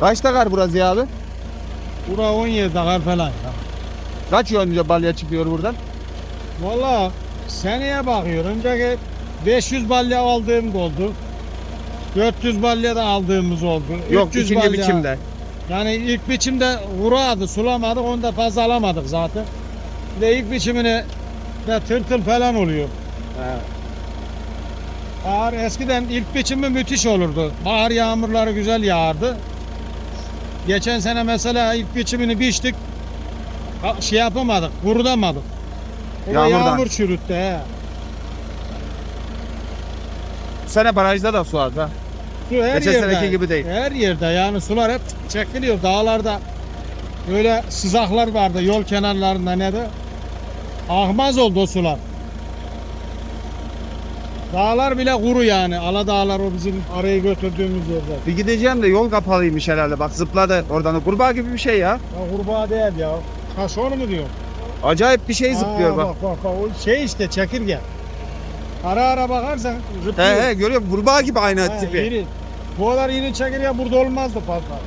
Kaçta kar burası ya abi? Bura 17 dakar falan ya. Kaç yönce balya çıkıyor buradan? Valla seneye bakıyor. Önceki 500 balya aldığım oldu. 400 balya da aldığımız oldu. Yok 300 ikinci balya- biçimde. Yani ilk biçimde vuradı, sulamadık. Onu da fazla alamadık zaten. Bir de ilk biçimini de tırtıl falan oluyor. Bahar eskiden ilk biçimi müthiş olurdu. Bahar yağmurları güzel yağardı. Geçen sene mesela ilk biçimini biçtik. Şey yapamadık, kurutamadık. O da Yağmurdan. yağmur çürüttü he. Bu sene barajda da su az ha. Su her Geçen seneki gibi değil. Her yerde yani sular hep çekiliyor. Dağlarda böyle sızaklar vardı yol kenarlarında ne de. Ahmaz oldu o sular. Dağlar bile kuru yani. Ala dağlar o bizim arayı götürdüğümüz yerde. Bir gideceğim de yol kapalıymış herhalde. Bak zıpladı oradan. da. Kurbağa gibi bir şey ya. Ya kurbağa değil ya. Ha şunu mu diyor? Acayip bir şey zıplıyor Aa, bak. bak. Bak bak o şey işte çekirge. Ara ara bakarsan zıplıyor. He he görüyor musun? Kurbağa gibi aynı He, tipi. iri. Bu kadar iri çekirge burada olmazdı fazla.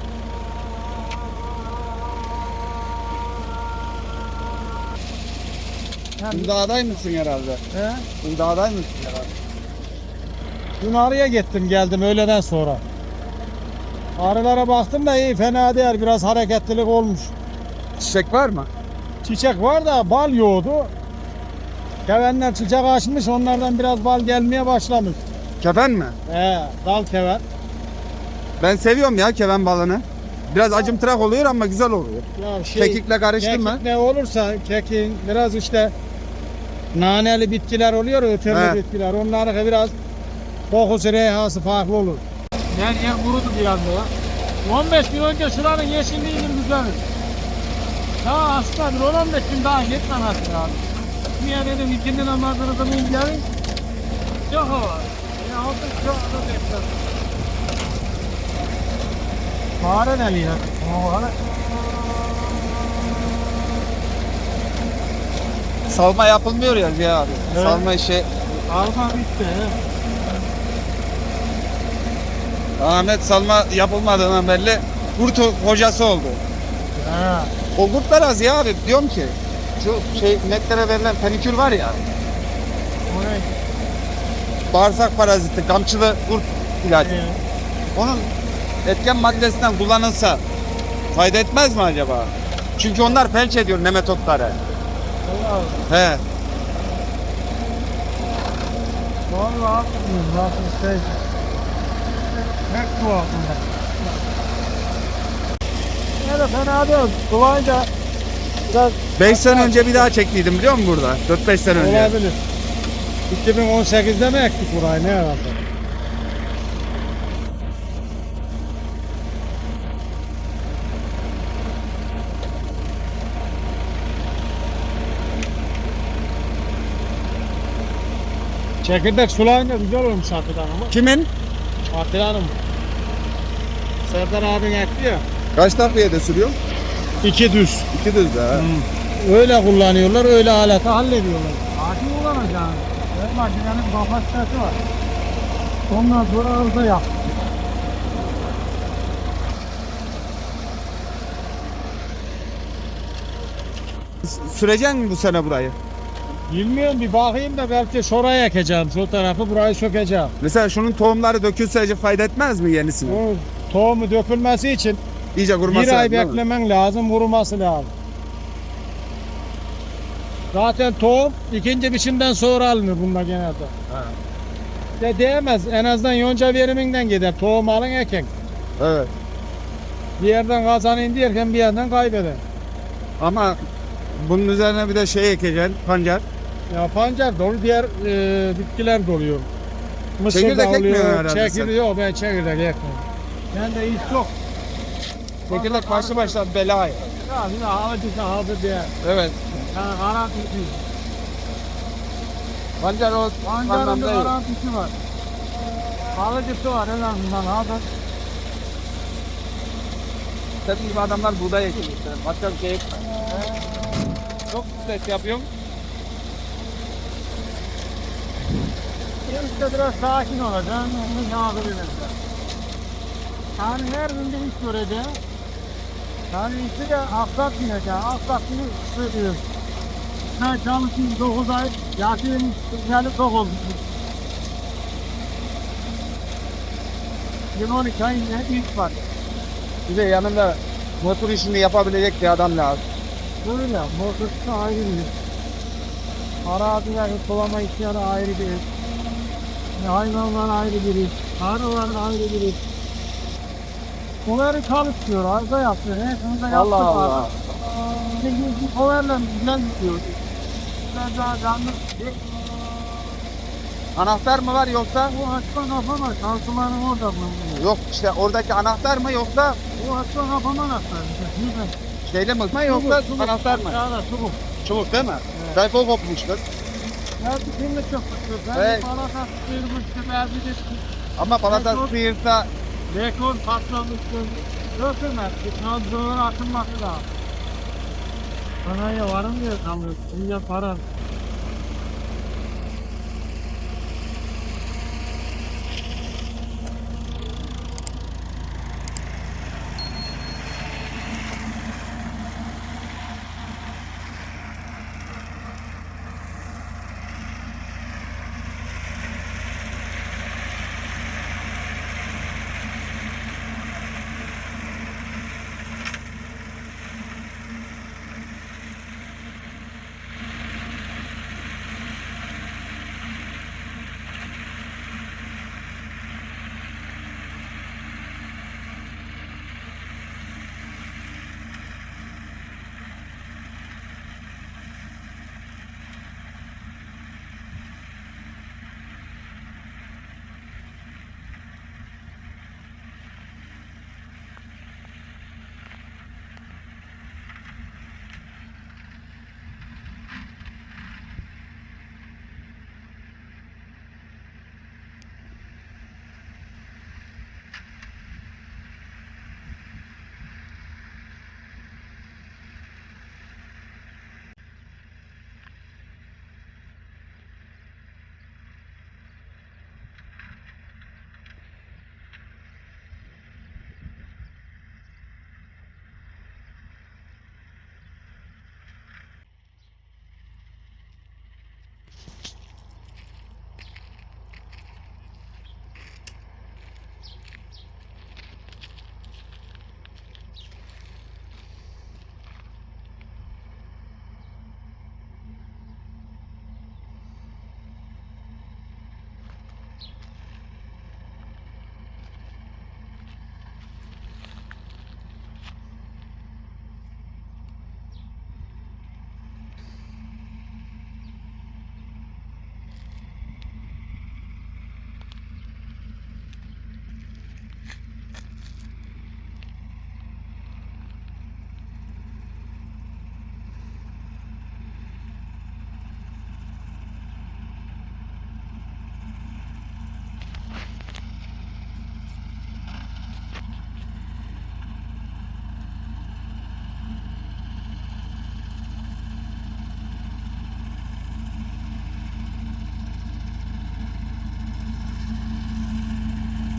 Yani, Dağdaymışsın herhalde. he? Dağdaymışsın herhalde. Dün arıya gittim geldim öğleden sonra. Arılara baktım da iyi fena değil biraz hareketlilik olmuş. Çiçek var mı? Çiçek var da bal yoğdu. Kevenler çiçek açmış onlardan biraz bal gelmeye başlamış. Kefen mi? He, dal keven. Ben seviyorum ya keven balını. Biraz acımtırak oluyor ama güzel oluyor. Ya şey, Kekikle karıştın mı? Kekik ne olursa kekin biraz işte naneli bitkiler oluyor ötürlü bitkiler. Onların biraz kokusu reyhası farklı olur. Yer yer kurudu bir anda ya. 15 gün önce şuranın yeşilliğinin güzeli. Ya aslında bir 10-15 gün daha gitmemesi lazım. Niye dedim ikindi namazını kılayım gelin. Yok o. Ya aldık çok da bekliyorum. Fare ne ya? O fare. Salma yapılmıyor ya Ziya abi. Evet. Salma işi. Alma bitti. Ahmet salma yapılmadığından belli kurt hocası oldu. Ha. O kurtlar az ya abi diyorum ki şu şey ineklere verilen penikül var ya O ne? bağırsak paraziti kamçılı kurt ilacı. Ee, Onun etken maddesinden kullanılsa fayda etmez mi acaba? Çünkü onlar felç ediyor nematotları. Allah. He. Vallahi. Nasıl Pek tuhaf bunlar. Ne de fena değil. Kulağınca biraz 5 sene önce bir daha çektiydim biliyor musun burada? 4-5 sene önce. olabilir. 2018'de mi ektik burayı ne herhalde? Çekirdek sulayınca güzel olmuş Atilla Hanım. Kimin? Atilla Hanım. Serdar abin ekti ya. Kaç takviye de sürüyor? İki düz. İki düz ha. Öyle kullanıyorlar, öyle aleti hallediyorlar. Hakim kullanacağım. Her makinenin kapasitesi var. Ondan sonra arıza yap. Süreceksin mi bu sene burayı? Bilmiyorum bir bakayım da belki şuraya ekeceğim. Şu tarafı burayı sökeceğim. Mesela şunun tohumları dökülseyce fayda etmez mi yenisini? O tohumu dökülmesi için İyice kuruması bir ay lazım, beklemen lazım, vuruması lazım. Zaten tohum ikinci biçimden sonra alınır bunda genelde. De değmez. En azından yonca veriminden gider. Tohum alın eken. Evet. Bir yerden kazanayım derken bir yerden kaybeder. Ama bunun üzerine bir de şey ekeceksin, pancar. Ya pancar dolu diğer e, bitkiler doluyor. Mısır Çekirdek oluyor. herhalde. Çekirdek yok ben çekirdek ekmiyorum. Ben de hiç yok. Çekirdek başlı başına bela ya. Yine ağacı da hazır diye. Evet. Yani garantisi. Pancar o Pancarın da anlamda yok. garantisi var. Alıcısı var en azından hazır. Senin gibi adamlar buğday işte. Başka bir şey ekmiyor. Çok stres yapıyorum. İşte biraz sakin olacaksın. Onu yağdırıyorsun. Yani her günde iş göreceğim. Yani işi de aksatmayacağım. Aksatmayı istiyorum. Ben çalışayım 9 ay, yatayım yani 9. 12 ay ne iş var. Bir de yanında motor işini yapabilecek bir adam lazım. Böyle motorcu ayrı bir. Araziler sulama işleri ayrı bir iş. Hayvanlar ayrı bir iş. Arılar ayrı bir iş. Koları çalışıyor, arıza yapıyor. Hepsini de yaptık. Allah Allah. Şimdi bu kovarla güzel gidiyor. Biraz daha canlı. Anahtar mı var yoksa? Bu açma kapama, şansımanın orada bulunuyor. Yok işte oradaki anahtar mı yoksa Bu açma nasıl? Güzel. şeyle mi yoksa Çubuk, anahtar mı? Aşağıda çubuk. Çubuk değil mi? Evet. Belki o kopmuştur. Ya bir kimlik çok tutuyor. Ben Evet. balata sıyırmıştım, elbide Ama balata Belki sıyırsa Rekor patlamıştım. Dökülmez. Şanzımanın atılması da. Bana ya varım diyor kalıyor. Şimdi para.